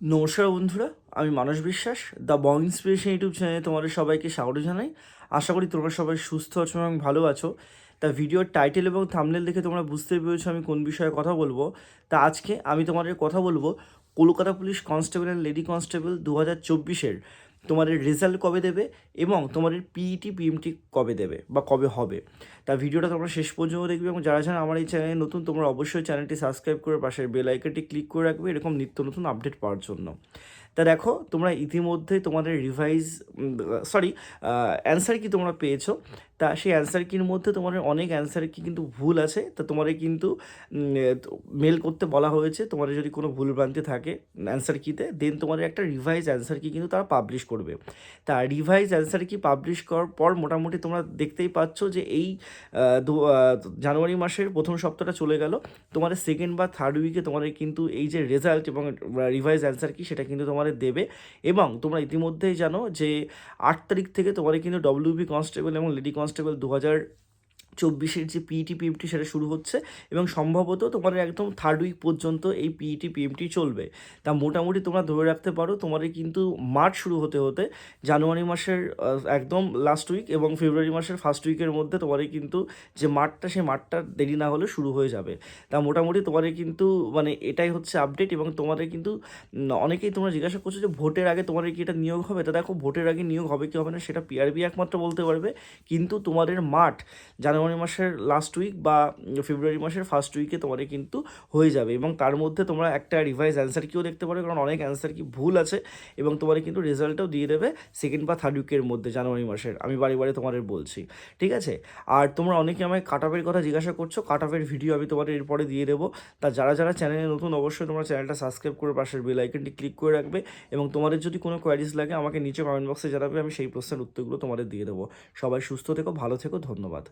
নমস্কার বন্ধুরা, আমি মানস বিশ্বাস দ্য বং ইন্সপিরেশন ইউটিউব চ্যানেলে তোমাদের সবাইকে স্বাগত জানাই। আশা করি তোমরা সবাই সুস্থ আছো এবং ভালো আছো। তা ভিডিওর টাইটেল এবং থামনেল দেখে তোমরা বুঝতে পেরেছ আমি কোন বিষয়ে কথা বলব। তা আজকে আমি তোমাদের কথা বলব Kolkata police constable and lady constable দু হাজার চব্বিশের। তোমাদের রেজাল্ট কবে দেবে এবং তোমাদের পিইটি পিএমটি কবে দেবে বা কবে হবে। তা ভিডিওটা তোমরা শেষ পর্যন্ত দেখবে এবং যারা যারা আমার এই চ্যানেলে নতুন, তোমরা অবশ্যই চ্যানেলটি সাবস্ক্রাইব করে পাশের বেল আইকনটি ক্লিক করে রাখবে। এরকম নিত্য নতুন আপডেট পাওয়ার জন্য। তা দেখো, তোমরা ইতিমধ্যে তোমাদের রিভাইজ সরি অ্যান্সার কি তোমরা পেয়েছ? তা সেই অ্যান্সার কির মধ্যে তোমাদের অনেক অ্যান্সার কি কিন্তু ভুল আছে, তা তোমাদের কিন্তু মেল করতে বলা হয়েছে, তোমাদের যদি কোনো ভুল ভ্রান্তি থাকে অ্যান্সার কিতে দেন তোমাদের একটা রিভাইজ অ্যান্সার কি কিন্তু তারা পাবলিশ করবে। তা রিভাইজ অ্যান্সার কি পাবলিশ করার পর মোটামুটি তোমরা দেখতেই পাচ্ছ যে এই জানুয়ারি মাসের প্রথম সপ্তাহটা চলে গেল। তোমাদের সেকেন্ড বা থার্ড উইকে তোমাদের কিন্তু এই যে রেজাল্ট এবং রিভাইজ অ্যান্সার কি, সেটা কিন্তু তোমাদের দেবে এবং তোমরা ইতিমধ্যেই জানো যে আট তারিখ থেকে তোমাদের কিন্তু ডব্লিউবি কনস্টেবল এবং লেডি কনস্টেবল দু হাজার চব্বিশের যে পিইটি পিএমটি সেটা শুরু হচ্ছে এবং সম্ভবত তোমাদের একদম থার্ড উইক পর্যন্ত এই পিইটি পিএমটি চলবে। তা মোটামুটি তোমরা ধরে রাখতে পারো তোমাদের কিন্তু মার্চ শুরু হতে হতে জানুয়ারি মাসের একদম লাস্ট উইক এবং ফেব্রুয়ারি মাসের ফার্স্ট উইকের মধ্যে তোমাদের কিন্তু যে মাঠটা সেই মাঠটা দেরি না হলে শুরু হয়ে যাবে। তা মোটামুটি তোমাদের কিন্তু মানে এটাই হচ্ছে আপডেট এবং তোমাদের কিন্তু অনেকেই তোমরা জিজ্ঞাসা করছ যে ভোটের আগে তোমাদের কি এটা নিয়োগ হবে? তা দেখো, ভোটের আগে নিয়োগ হবে কি হবে না সেটা পিআরবি একমাত্র বলতে পারবে। কিন্তু তোমাদের মাঠ জানুয়ারি মাসের লাস্ট উইক বা ফেব্রুয়ারি মাসের ফার্স্ট উইকে তোমাদের কিন্তু হয়ে যাবে এবং তার মধ্যে তোমরা একটা রিভাইজ অ্যান্সার কিও দেখতে পারো, কারণ অনেক অ্যান্সার কি ভুল আছে এবং তোমাদের কিন্তু রেজাল্টটাও দিয়ে দেবে সেকেন্ড বা থার্ড উইকের মধ্যে জানুয়ারি মাসের। আমি বারে বারে তোমাদের বলছি, ঠিক আছে? আর তোমরা অনেকে আমায় কাট অফের কথা জিজ্ঞাসা করছ কাট অফের ভিডিও আমি তোমাদের এরপরে দিয়ে দেবো। তা যারা যারা চ্যানেলে নতুন, অবশ্যই তোমরা চ্যানেলটা সাবস্ক্রাইব করে পাশের বেল আইকনটি ক্লিক করে রাখবে এবং তোমাদের যদি কোনো কোয়ারিজ লাগে আমাকে নিচে কমেন্ট বক্সে জানাবে, আমি সেই প্রশ্নের উত্তরগুলো তোমাদের দিয়ে দেবো। সবাই সুস্থ থেকো, ভালো থেকো, ধন্যবাদ।